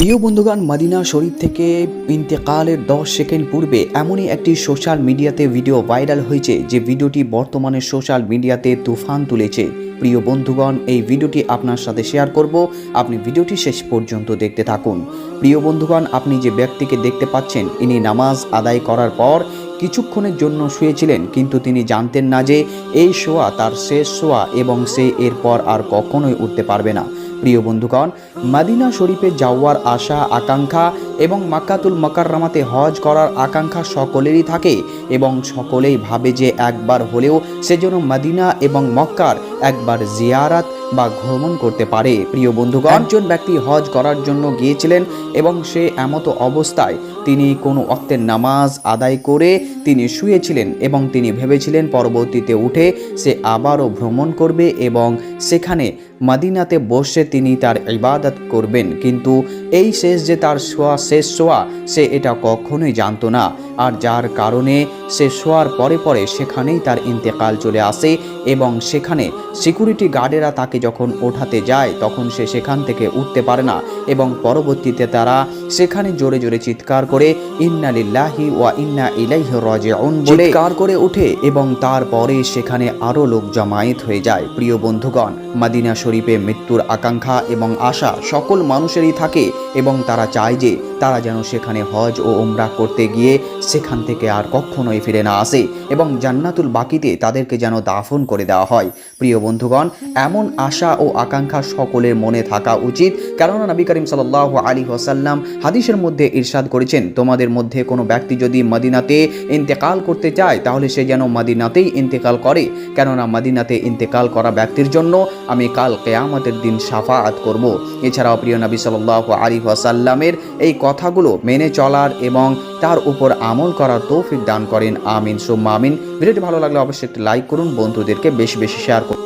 প্রিয় বন্ধুগণ, মদিনা শরীফ থেকে ইন্তেকালের দশ সেকেন্ড পূর্বে এমনই একটি সোশ্যাল মিডিয়াতে ভিডিও ভাইরাল হয়েছে যে ভিডিওটি বর্তমানে সোশ্যাল মিডিয়াতে তুফান তুলেছে। প্রিয় বন্ধুগণ, এই ভিডিওটি আপনার সাথে শেয়ার করব। আপনি ভিডিওটি শেষ পর্যন্ত দেখতে থাকুন। প্রিয় বন্ধুগণ, আপনি যে ব্যক্তিকে দেখতে পাচ্ছেন, ইনি নামাজ আদায় করার পর কিছুক্ষণের জন্য শুয়েছিলেন, কিন্তু তিনি জানতেন না যে এই শোয়া তার শেষ শোয়া এবং সে এরপর আর কখনোই উঠতে পারবে না। প্রিয় বন্ধুগণ, মাদিনা শরীফে যাওয়ার আশা, আকাঙ্ক্ষা এবং মাক্কাতুল মকাররামাতে হজ করার আকাঙ্ক্ষা সকলেরই থাকে এবং সকলেই ভাবে যে একবার হলেও সে যেন মাদিনা এবং মক্কার একবার জিয়ারাত বা ভ্রমণ করতে পারে। প্রিয় বন্ধুগণ, একজন ব্যক্তি হজ করার জন্য গিয়েছিলেন এবং সে এমতো অবস্থায় তিনি কোনো অক্তের নামাজ আদায় করে তিনি শুয়েছিলেন এবং তিনি ভেবেছিলেন পরবর্তীতে উঠে সে আবারও ভ্রমণ করবে এবং সেখানে মাদিনাতে বসে তিনি তার ইবাদত করবেন। কিন্তু এই শেষ যে তার শোয়া, শেষ শোয়া, সে এটা কখনোই জানতো না। আর যার কারণে সে শোয়ার পরে পরে সেখানেই তার ইন্তেকাল চলে আসে এবং সেখানে সিকিউরিটি গার্ডেরা তাকে যখন ওঠাতে যায় তখন সে সেখান থেকে উঠতে পারে না এবং পরবর্তীতে তারা সেখানে জোরে জোরে চিৎকার করে ইন্না লিল্লাহি ওয়া ইন্না ইলাইহি রাজিউন বলে চিৎকার করে ওঠে। এবং তারপরে সেখানে আরও লোক জমায়েত হয়ে যায়। প্রিয় বন্ধুগণ মাদিনা শরীফে মৃত্যুর আকাঙ্ক্ষা এবং আশা সকল মানুষেরই থাকে এবং তারা চায় যে তারা যেন সেখানে হজ ও উমরা করতে গিয়ে সেখান থেকে আর কখনোই ফিরে না আসে এবং জান্নাতুল বাকিতে তাদেরকে যেন দাফন করে দেওয়া হয়। প্রিয় বন্ধুগণ, এমন আশা ও আকাঙ্ক্ষা সকলের মনে থাকা উচিত। কেননা নবী করিম সাল্লাহ আলী ওসাল্লাম হাদিসের মধ্যে ইরশাদ করেছেন, তোমাদের মধ্যে কোনো ব্যক্তি যদি মদিনাতে ইন্তেকাল করতে চায়, তাহলে সে যেন মদিনাতেই ইন্তেকাল করে। কেননা মদিনাতে ইন্তেকাল করা ব্যক্তির জন্য আমি কাল কেয়ামতের দিন সাফাআত করব। এছাড়াও প্রিয় নবী সাল্লাহ আলী ওয়াসাল্লামের এই কথাগুলো মেনে চলার এবং তার উপর আমল করার তৌফিক দান করেন। আমিন। সুম্মা আমিন। ভিডিওটি ভালো লাগলে অবশ্যই একটি লাইক করুন। বন্ধুদেরকে বেশি বেশি শেয়ার করুন।